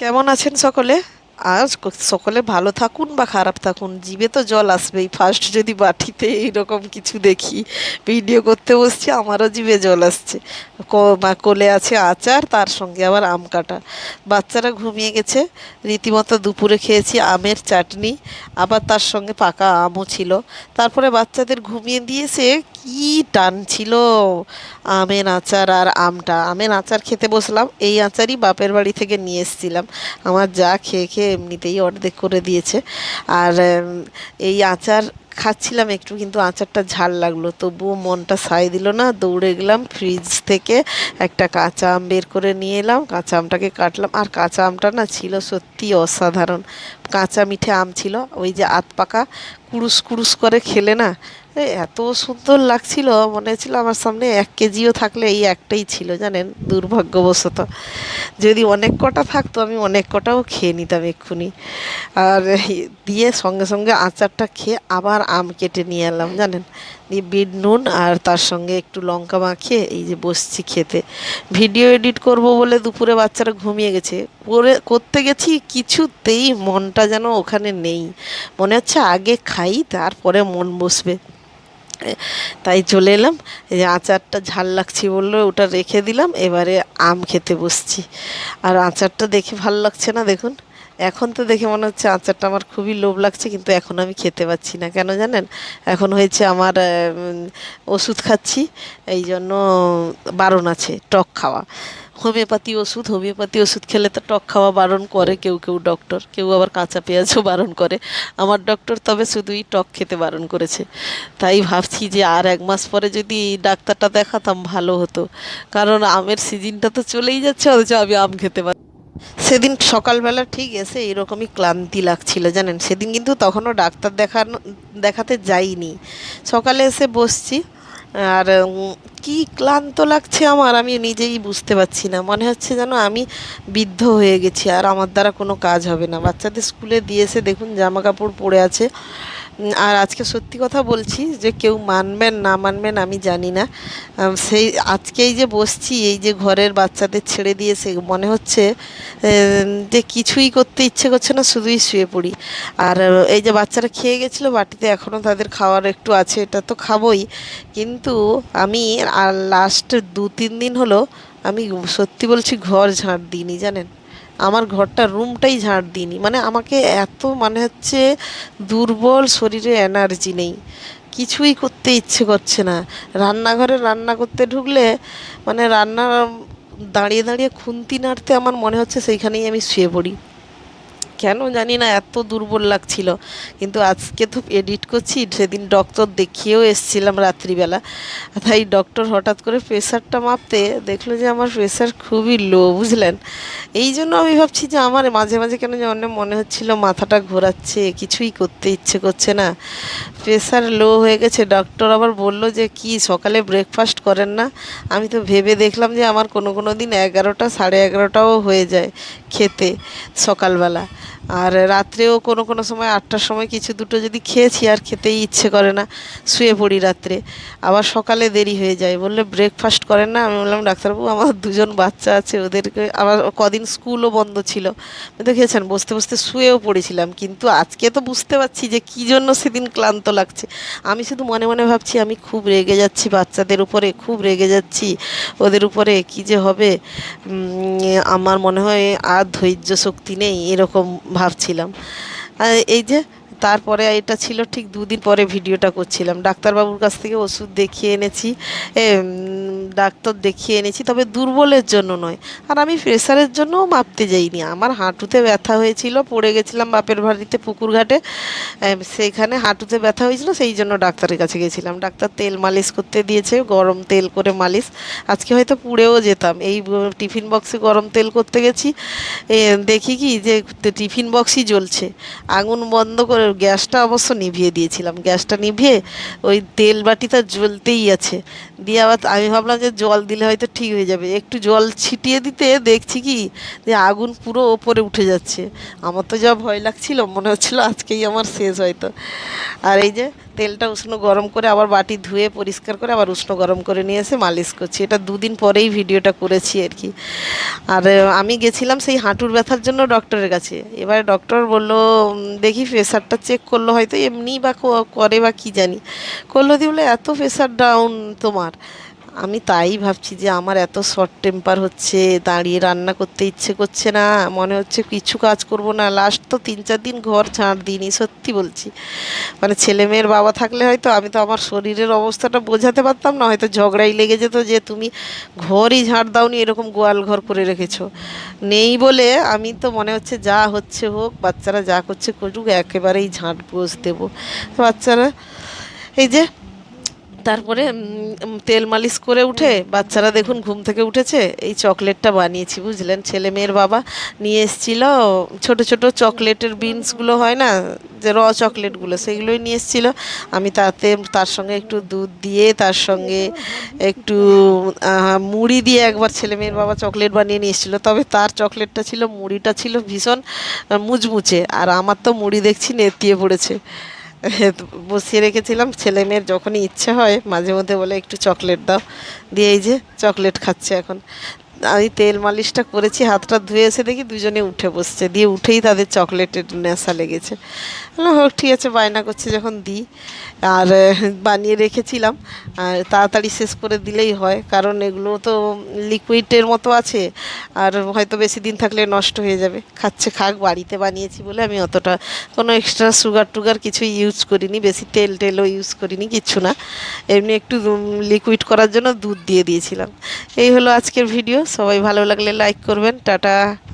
কেমন আছেন সকলে? আজ সকলে ভালো থাকুন বা খারাপ থাকুন? জিভে তো জল আসবেই। ফার্স্ট যদি বাটিতে এইরকম কিছু দেখি ভিডিও করতে বসছি, আমারও জিভে জল আসছে। কোলে আছে আচার, তার সঙ্গে আবার আম কাটা। বাচ্চারা ঘুমিয়ে গেছে। রীতিমতো দুপুরে খেয়েছি আমের চাটনি, আবার তার সঙ্গে পাকা আমও ছিল। তারপরে বাচ্চাদের ঘুমিয়ে দিয়েছে কি টান ছিল আমের আচার আর আমটা। আমের আচার খেতে বসলাম, এই আচারই বাপের বাড়ি থেকে নিয়ে এসেছিলাম। আমার যা খেয়ে খেয়ে এমনিতেই অর্ধেক করে দিয়েছে। আর এই আচার খাচ্ছিলাম একটু, কিন্তু আচারটা ঝাল লাগল। তবুও মনটা সায় দিল না, দৌড়ে গেলাম ফ্রিজ থেকে একটা কাঁচা আম বের করে নিয়ে এলাম। কাঁচা আমটাকে কাটলাম। আর কাঁচা আমটা না ছিল সত্যি অসাধারণ। কাঁচা মিঠে আম ছিল। ওই যে আত পাকা কুড়ুস কুড়ুস করে খেলে না এত সুন্দর লাগছিল। মনে হচ্ছিল আমার সামনে এক কেজিও থাকলে এই একটাই ছিল, জানেন? দুর্ভাগ্যবশত। যদি অনেক কটা থাকতো, আমি অনেক কটাও খেয়ে নিতাম এক্ষুনি। আর দিয়ে সঙ্গে সঙ্গে আচারটা খেয়ে আবার আম কেটে নিয়ে এলাম, জানেন? বিট নুন আর তার সঙ্গে একটু লঙ্কা মাখিয়ে এই যে বসছি খেতে। ভিডিও এডিট করব বলে দুপুরে বাচ্চারা ঘুমিয়ে গেছে। করে, করতে গেছি কিছুতেই মনটা যেন ওখানে নেই। মনে হচ্ছে আগে খাই, তারপরে মন বসবে। তাই চলে এলাম। এই যে আচারটা ঝাল লাগছে বলল, ওটা রেখে দিলাম। এবারে আম খেতে বসছি। আর আচারটা দেখে ভালো লাগছে না, দেখুন। এখন তো দেখে মনে হচ্ছে আচারটা আমার খুবই লোভ লাগছে, কিন্তু এখন আমি খেতে পাচ্ছি না। কেন জানেন? এখন হয়েছে আমার ওষুধ খাচ্ছি, এই জন্য বারণ আছে, টক খাওয়া। হোমিওপ্যাথি ওষুধ হোমিওপ্যাথি ওষুধ খেলে তো টক খাওয়া বারণ করে কেউ কেউ ডক্টর, কেউ আবার কাঁচা পেঁয়াজও বারণ করে। আমার ডক্টর তবে শুধুই টক খেতে বারণ করেছে। তাই ভাবছি যে আর এক মাস পরে যদি ডাক্তারটা দেখাতাম ভালো হতো। কারণ আমের সিজনটা তো চলেই যাচ্ছে, অথচ আমি আম খেতে পারি সেদিন সকালবেলা ঠিক এসে এরকমই ক্লান্তি লাগছিল জানেন। সেদিন কিন্তু তখনও ডাক্তার দেখানো, দেখাতে যাইনি। সকালে এসে বসছি, আর কি ক্লান্ত লাগছে আমার, আমি নিজেই বুঝতে পারছি না। মনে হচ্ছে যেন আমি বৃদ্ধ হয়ে গেছি, আর আমার দ্বারা কোনো কাজ হবে না। বাচ্চাদের স্কুলে দিয়েছে দেখুন জামা কাপড় পরে আছে। আর আজকে সত্যি কথা বলছি যে কেউ মানবেন না মানবেন আমি জানি না। সেই আজকেই যে বসছি, এই যে ঘরের বাচ্চাদের ছেড়ে দিয়েছে মনে হচ্ছে যে কিছুই করতে ইচ্ছে করছে না, শুধুই শুয়ে পড়ি। আর এই যে বাচ্চারা খেয়ে গেছিল বাটিতে এখনও তাদের খাওয়ার একটু আছে, এটা তো খাবোই। কিন্তু আমি আর লাস্ট দু তিন দিন হলো আমি সত্যি বলছি ঘর ঝাঁট দিইনি, জানেন? আমার ঘরটা রুমটাই ঝাঁট দিইনি। মানে আমাকে এত মানে হচ্ছে দুর্বল শরীরে এনার্জি নেই। কিছুই করতে ইচ্ছে করছে না। রান্নাঘরে রান্না করতে ঢুকলে মানে রান্না দাঁড়িয়ে দাঁড়িয়ে খুন্তি নাড়তে আমার মনে হচ্ছে সেইখানেই আমি শুয়ে পড়ি। কেন জানি না, এত দুর্বল লাগছিল। কিন্তু আজকে তো এডিট করছি, সেদিন ডক্টর দেখিয়েও এসছিলাম রাত্রিবেলা। তাই ডক্টর হঠাৎ করে প্রেশারটা মাপতে দেখল যে আমার প্রেশার খুবই লো বুঝলেন? এই জন্য আমি ভাবছি যে আমার মাঝে মাঝে কেন যেন মনে হচ্ছিল মাথাটা ঘোরাচ্ছে, কিছুই করতে ইচ্ছে করছে না। প্রেশার লো হয়ে গেছে ডক্টর আবার বলল যে কি সকালে ব্রেকফাস্ট করেন না? আমি তো ভেবে দেখলাম যে আমার কোনো কোনো দিন এগারোটা, সাড়ে এগারোটাও হয়ে যায় খেতে সকালবেলা। আর রাত্রেও কোনো কোনো সময় আটটার সময় কিছু দুটো যদি খেয়েছি, আর খেতেই ইচ্ছে করে না, শুয়ে পড়ি রাত্রে। আবার সকালে দেরি হয়ে যায়। বললে ব্রেকফাস্ট করেন না? আমি বললাম, ডাক্তারবাবু, আমার দুজন বাচ্চা আছে, ওদেরকে আবার কদিন স্কুলও বন্ধ ছিল। দেখেছেন বসতে বসতে শুয়েও পড়েছিলাম। কিন্তু আজকে তো বুঝতে পারছি যে কী জন্য সেদিন ক্লান্ত লাগছে। আমি শুধু মনে মনে ভাবছি, আমি খুব রেগে যাচ্ছি বাচ্চাদের উপরে, খুব রেগে যাচ্ছি ওদের উপরে। কী যে হবে? আমার মনে হয় আর ধৈর্য শক্তি নেই এরকম ভাবছিলাম। এই যে তারপরে এটা ছিল ঠিক দুদিন পরে ভিডিওটা করছিলাম। ডাক্তারবাবুর কাছ থেকে ওষুধ দেখিয়ে এনেছি। ডাক্তার দেখিয়ে এনেছি তবে দুর্বলের জন্য নয়। আর আমি প্রেশারের জন্যও মাপতে যাইনি। আমার হাঁটুতে ব্যথা হয়েছিল পড়ে গেছিলাম বাপের বাড়িতে পুকুর ঘাটে এম, সেইখানে হাঁটুতে ব্যথা হয়েছিল সেই জন্য ডাক্তারের কাছে গেছিলাম। ডাক্তার তেল মালিশ করতে দিয়েছে গরম তেল করে মালিশ। আজকে হয়তো পুড়েও যেতাম। এই টিফিন বক্সে গরম তেল করতে গেছি। দেখি কি যে টিফিন বক্সই জ্বলছে। আগুন বন্ধ করে গ্যাসটা অবশ্য নিভিয়ে দিয়েছিলাম। গ্যাসটা নিভিয়ে ওই তেল বাটিটা জ্বলতেই আছে। দিয়ে আবার আমি ভাবলাম যে জল দিলে হয়তো ঠিক হয়ে যাবে। একটু জল ছিটিয়ে দিতে দেখছি কি যে আগুন পুরো ওপরে উঠে যাচ্ছে। আমার তো যা ভয় লাগছিল, মনে হচ্ছিল আজকেই আমার শেষ হয়তো। আর এই যে তেলটা উষ্ণ গরম করে আবার বাটি ধুয়ে পরিষ্কার করে আবার উষ্ণ গরম করে নিয়ে এসে মালিশ করছি। এটা দুদিন পরেই ভিডিওটা করেছি আর কি। আর আমি গেছিলাম সেই হাঁটুর ব্যথার জন্য ডক্টরের কাছে। এবারে ডক্টর বলল দেখি প্রেশারটা চেক করল হয়তো এমনি বা করে বা কি জানি। করল দিয়ে বলে এত প্রেশার ডাউন তোমার। আমি তাই ভাবছি যে আমার এত শর্ট টেম্পার হচ্ছে, দাঁড়িয়ে রান্না করতে ইচ্ছে করছে না, মনে হচ্ছে কিছু কাজ করব না লাস্ট তো তিন চার দিন ঘর ঝাঁট দিইনি, সত্যি বলছি। মানে ছেলে মেয়ের বাবা থাকলে হয়তো আমি তো আমার শরীরের অবস্থাটা বোঝাতে পারতাম না, হয়তো ঝগড়াই লেগে যেত যে তুমি ঘরই ঝাঁট দাওনি, এরকম গোয়াল ঘর করে রেখেছো। নেই বলে আমি তো মনে হচ্ছে যা হচ্ছে হোক, বাচ্চারা যা করছে করুক, একেবারেই ঝাঁট বোঝ দেবো। বাচ্চারা, এই যে তারপরে তেল মালিশ করে উঠে বাচ্চারা দেখুন ঘুম থেকে উঠেছে, এই চকলেটটা বানিয়েছি, বুঝলেন? ছেলে মেয়ের বাবা নিয়ে এসেছিল, ছোট ছোট চকলেটের বিনসগুলো হয় না, যে র চকলেটগুলো, সেগুলোই নিয়ে এসেছিল। আমি তাতে, তার সঙ্গে একটু দুধ দিয়ে, তার সঙ্গে একটু মুড়ি দিয়ে একবার ছেলে মেয়ের বাবা চকলেট বানিয়ে নিয়ে এসেছিল। তবে তার চকলেটটা ছিল, মুড়িটা ছিল ভীষণ মুচমুচে, আর আমার তো মুড়ি দেখছি, নেতিয়ে পড়েছে। বসিয়ে রেখেছিলাম। ছেলে মেয়ের যখনই ইচ্ছে হয় মাঝে মধ্যে বলে একটু চকলেট দাও। দিয়ে এই যে চকলেট খাচ্ছে এখন। আমি তেল মালিশটা করেছি, হাতটা ধুয়ে এসে দেখি দুজনে উঠে বসছে। দিয়ে উঠেই তাদের চকলেটের নেশা লেগেছে। হোক ঠিক আছে, বায়না করছে, যখন দিই। আর, বানিয়ে রেখেছিলাম। আর তাড়াতাড়ি শেষ করে দিলেই হয়, কারণ এগুলো তো লিকুইডের মতো আছে। আর হয়তো বেশি দিন থাকলে নষ্ট হয়ে যাবে। খাচ্ছে, খাক, বাড়িতে বানিয়েছি বলে আমি অতটা কোনো এক্সট্রা সুগার টুগার কিছু ইউজ করিনি। বেশি তেল টেলও ইউজ করিনি, কিচ্ছু না। এমনি একটু লিকুইড করার জন্য দুধ দিয়ে দিয়েছিলাম। এই হলো আজকের ভিডিও সবাই ভালো লাগলে লাইক করবেন টাটা।